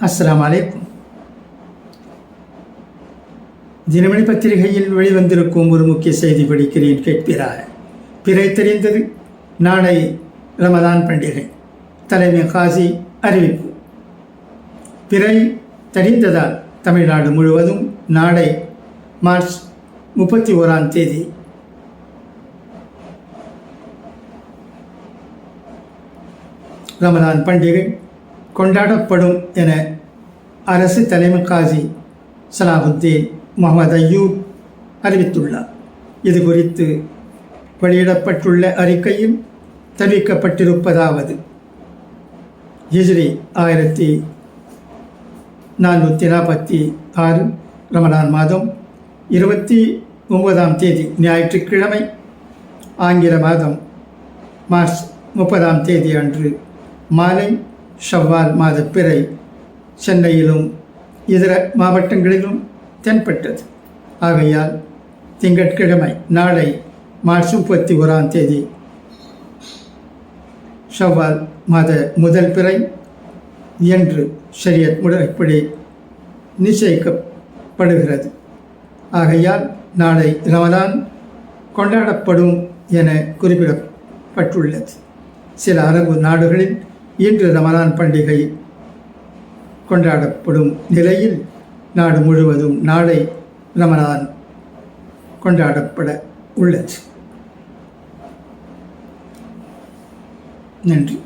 அஸ்லாம் அலைக்கும் தினமணி பத்திரிகையில் வெளிவந்திருக்கும் ஒரு முக்கிய செய்தி படிக்கிறேன் கேட்கிறார். பிறை தெரிந்தது நாளை ரமதான் பண்டிகை. தலைமை காசி அறிவிப்பு. பிறை தெரிந்ததால் தமிழ்நாடு முழுவதும் நாளை மார்ச் முப்பத்தி ஓராம் தேதி ரமதான் பண்டிகை. கொண்டாடப்படும் என அரசு தலைமை காசி சலாஹுத்தீன் முகமது ஐயூப் அறிவித்துள்ளார். இது குறித்து வெளியிடப்பட்டுள்ள அறிக்கையில் தெரிவிக்கப்பட்டிருப்பதாவது. ஹிஜ்ரி ஆயிரத்தி நானூற்றி நாற்பத்தி ஆறு ரமலான் மாதம் இருபத்தி ஒன்பதாம் தேதி ஞாயிற்றுக்கிழமை ஆங்கில மாதம் மார்ச் முப்பதாம் தேதி அன்று மாலை ஷவ்வால் மாத பிறை சென்னையிலும் இதர மாவட்டங்களிலும் தென்பட்டது. ஆகையால் திங்கட்கிழமை நாளை மார்ச் முப்பத்தி ஓராம் தேதி ஷவ்வால் மாத முதல் பிறை என்று ஷரியத் முறைப்படி நிச்சயிக்கப்படுகிறது. ஆகையால் நாளை ரமதான் கொண்டாடப்படும் என குறிப்பிடப்பட்டுள்ளது. சில அரபு நாடுகளில் இன்று ரமலான் பண்டிகை கொண்டாடப்படும் நிலையில் நாடு முழுவதும் நாளை ரமலான் கொண்டாடப்பட உள்ளது. நன்றி.